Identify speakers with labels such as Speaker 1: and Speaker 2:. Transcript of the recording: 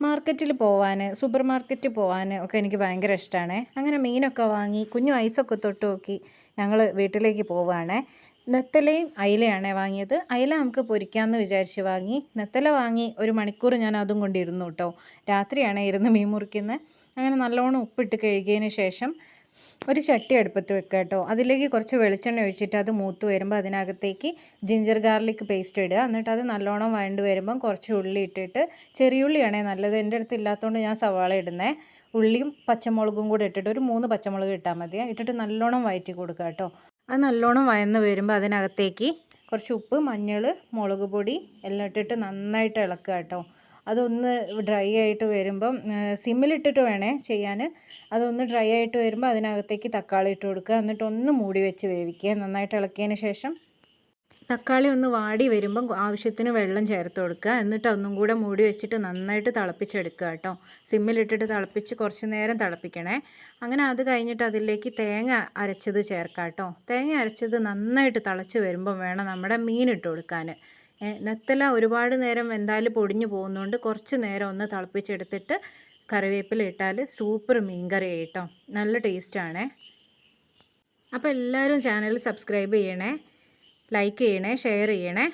Speaker 1: മാർക്കറ്റിൽ പോവാൻ സൂപ്പർ മാർക്കറ്റിൽ പോവാൻ ഒക്കെ എനിക്ക് ഭയങ്കര ഇഷ്ടമാണ് അങ്ങനെ മീനൊക്കെ വാങ്ങി കുഞ്ഞു ഐസൊക്കെ തൊട്ട് നോക്കി ഞങ്ങൾ വീട്ടിലേക്ക് പോവുകയാണ് നെത്തലയും അയിലയാണ് വാങ്ങിയത്. അയില നമുക്ക് പൊരിക്കാമെന്ന് വിചാരിച്ച് വാങ്ങി. നെത്തല വാങ്ങി ഒരു മണിക്കൂർ ഞാൻ അതും കൊണ്ടിരുന്നു കേട്ടോ. രാത്രിയാണ് ഇരുന്ന് മീൻ മുറിക്കുന്നത് അങ്ങനെ നല്ലോണം ഉപ്പിട്ട് കഴുകിയതിന് ശേഷം ഒരു ചട്ടി അടുപ്പത്ത് വെക്കുക കേട്ടോ. അതിലേക്ക് കുറച്ച് വെളിച്ചെണ്ണ ഒഴിച്ചിട്ട് അത് മൂത്ത് വരുമ്പോൾ അതിനകത്തേക്ക് ജിഞ്ചർ ഗാർലിക് പേസ്റ്റ് ഇടുക. എന്നിട്ട് അത് നല്ലോണം വഴണ്ട് വരുമ്പം കുറച്ച് ഉള്ളി ഇട്ടിട്ട് ചെറിയുള്ളിയാണേ നല്ലത്. എന്റെ അടുത്ത് ഇല്ലാത്തതുകൊണ്ട് ഞാൻ സവാള ഇടുന്നത് ഉള്ളിയും പച്ചമുളകും കൂടെ ഇട്ടിട്ട് ഒരു മൂന്ന് പച്ചമുളക് ഇട്ടാൽ മതി. ഇട്ടിട്ട് നല്ലോണം വയറ്റി കൊടുക്കുക കേട്ടോ. അത് നല്ലോണം വയന്ന് വരുമ്പോൾ അതിനകത്തേക്ക് കുറച്ച് ഉപ്പ് മഞ്ഞൾ മുളക് പൊടി എല്ലാം ഇട്ടിട്ട് നന്നായിട്ട് ഇളക്കുക കേട്ടോ. അതൊന്ന് ഡ്രൈ ആയിട്ട് വരുമ്പം സിമ്മിലിട്ടിട്ട് വേണേ ചെയ്യാൻ അതൊന്ന് ഡ്രൈ ആയിട്ട് വരുമ്പോൾ അതിനകത്തേക്ക് തക്കാളി ഇട്ട് കൊടുക്കുക. എന്നിട്ട് ഒന്ന് മൂടി വെച്ച് വേവിക്കുക. നന്നായിട്ട് ഇളക്കിയതിന് ശേഷം തക്കാളി ഒന്ന് വാടി വരുമ്പം ആവശ്യത്തിന് വെള്ളം ചേർത്ത് കൊടുക്കുക. എന്നിട്ട് ഒന്നും കൂടെ മൂടി വെച്ചിട്ട് നന്നായിട്ട് തിളപ്പിച്ചെടുക്കുക കേട്ടോ. സിമ്മിലിട്ടിട്ട് തിളപ്പിച്ച് കുറച്ച് നേരം തിളപ്പിക്കണേ. അങ്ങനെ അത് കഴിഞ്ഞിട്ട് അതിലേക്ക് തേങ്ങ അരച്ചത് ചേർക്കാം കേട്ടോ. തേങ്ങ അരച്ചത് നന്നായിട്ട് തിളച്ച് വരുമ്പം വേണം നമ്മുടെ മീൻ ഇട്ട് കൊടുക്കാൻ. നെത്തല ഒരുപാട് നേരം എന്തായാലും പൊടിഞ്ഞു പോകുന്നതുകൊണ്ട് കുറച്ച് നേരം ഒന്ന് തിളപ്പിച്ചെടുത്തിട്ട് കറിവേപ്പില ഇട്ടാൽ സൂപ്പർ മീൻ കറി കേട്ടോ നല്ല ടേസ്റ്റാണേ. അപ്പോൾ എല്ലാവരും ചാനൽ സബ്സ്ക്രൈബ് ചെയ്യണേ ലൈക്ക് ചെയ്യണേ ഷെയർ ചെയ്യണേ.